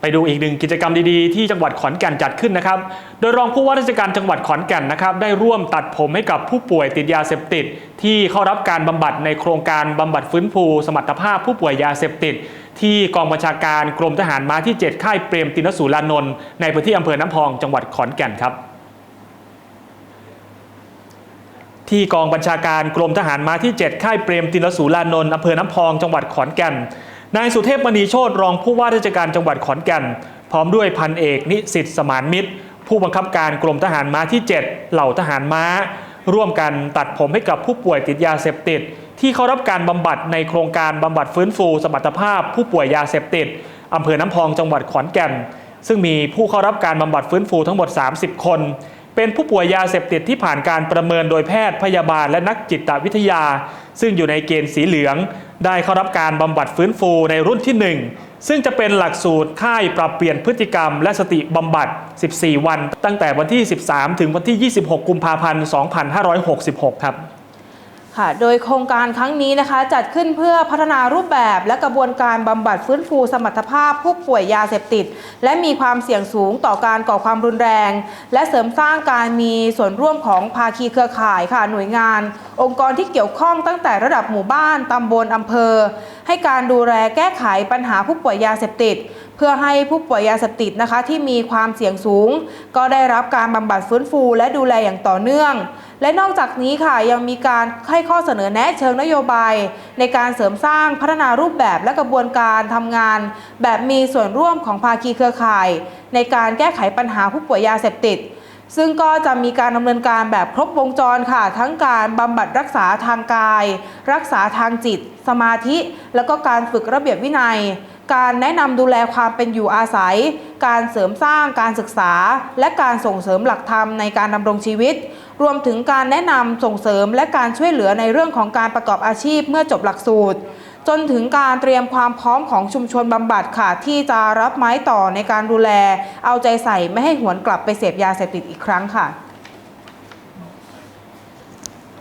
ไปดูอีกหนึ่งกิจกรรมดีๆ ที่จังหวัดขอนแก่นจัดขึ้นนะครับ โดยรองผู้ว่าราชการจังหวัดขอนแก่นนะครับ ได้ร่วมตัดผมให้กับผู้ป่วยติดยาเสพติด ที่เข้ารับการบำบัดในโครงการบำบัดฟื้นฟูสมรรถภาพผู้ป่วยยาเสพติด ที่กองบัญชาการกรมทหารม้าที่ 7 ค่ายเปรมตินสูรานนท์ในพื้นที่อำเภอน้ำพอง จังหวัดขอนแก่นครับที่กองบัญชาการกรมทหารม้าที่ 7 ค่ายเปรมตินสูรานนท์อำเภอน้ำพอง จังหวัดขอนแก่น นายสุเทพมณีโชตรองผู้ว่าราชการจังหวัดขอนแก่น พร้อมด้วยพันเอกนิสิตสมานมิตร ผู้บังคับการกรมทหารม้าที่ 7 เหล่าทหารม้า ร่วมกันตัดผมให้กับผู้ป่วยติดยาเสพติด ที่เข้ารับการบำบัดในโครงการบำบัดฟื้นฟูสมรรถภาพ ผู้ป่วยยาเสพติดอำเภอน้ำพองจังหวัดขอนแก่น ซึ่งมีผู้เข้ารับการบำบัดฟื้นฟูทั้งหมด 30 คน เป็นผู้ป่วยยาเสพติดที่ผ่านการประเมินโดยแพทย์พยาบาลและนักจิตวิทยา ซึ่งอยู่ในเกณฑ์สีเหลือง ได้เข้ารับการบำบัดฟื้นฟูในรุ่นที่ 1 ซึ่งจะเป็นหลักสูตรค่ายปรับเปลี่ยนพฤติกรรม และสติบำบัด 14 วัน ตั้งแต่วันที่ 13 ถึงวันที่ 26 กุมภาพันธ์ 2566 ครับ ค่ะ โดยโครงการครั้งนี้นะคะ จัดขึ้นเพื่อพัฒนารูปแบบและกระบวนการบำบัดฟื้นฟูสมรรถภาพผู้ป่วยยาเสพติด และมีความเสี่ยงสูงต่อการก่อความรุนแรง และเสริมสร้างการมีส่วนร่วมของภาคีเครือข่ายค่ะหน่วยงาน องค์กรที่เกี่ยวข้องตั้งแต่ระดับหมู่บ้านตำบลอำเภอ ให้การดูแลแก้ไขปัญหาผู้ป่วยยาเสพติด เพื่อให้ผู้ป่วยยาเสพติดนะคะ ที่มีความเสี่ยงสูง ก็ได้รับการบำบัดฟื้นฟู และดูแลอย่างต่อเนื่อง และนอกจากนี้ค่ะยังมีการให้ข้อเสนอแนะเชิงนโยบาย ในการเสริมสร้างพัฒนารูปแบบและกระบวนการทำงาน แบบมีส่วนร่วมของภาคีเครือข่าย ในการแก้ไขปัญหาผู้ป่วยยาเสพติด ซึ่งก็จะมีการดำเนินการแบบครบวงจรค่ะ ทั้งการบำบัดรักษาทางกาย รักษาทางจิต สมาธิ แล้วก็การฝึกระเบียบวินัย การแนะนำดูแลความเป็นอยู่อาศัย การเสริมสร้างการศึกษา และการส่งเสริมหลักธรรมในการดำรงชีวิต รวมถึงการแนะนำส่งเสริมและการช่วยเหลือในเรื่องของการประกอบอาชีพเมื่อจบหลักสูตร จนถึงการเตรียมความพร้อมของชุมชนบำบัดค่ะ ที่จะรับไม้ต่อในการดูแล เอาใจใส่ไม่ให้หวนกลับไปเสพยาเสพติดอีกครั้งค่ะ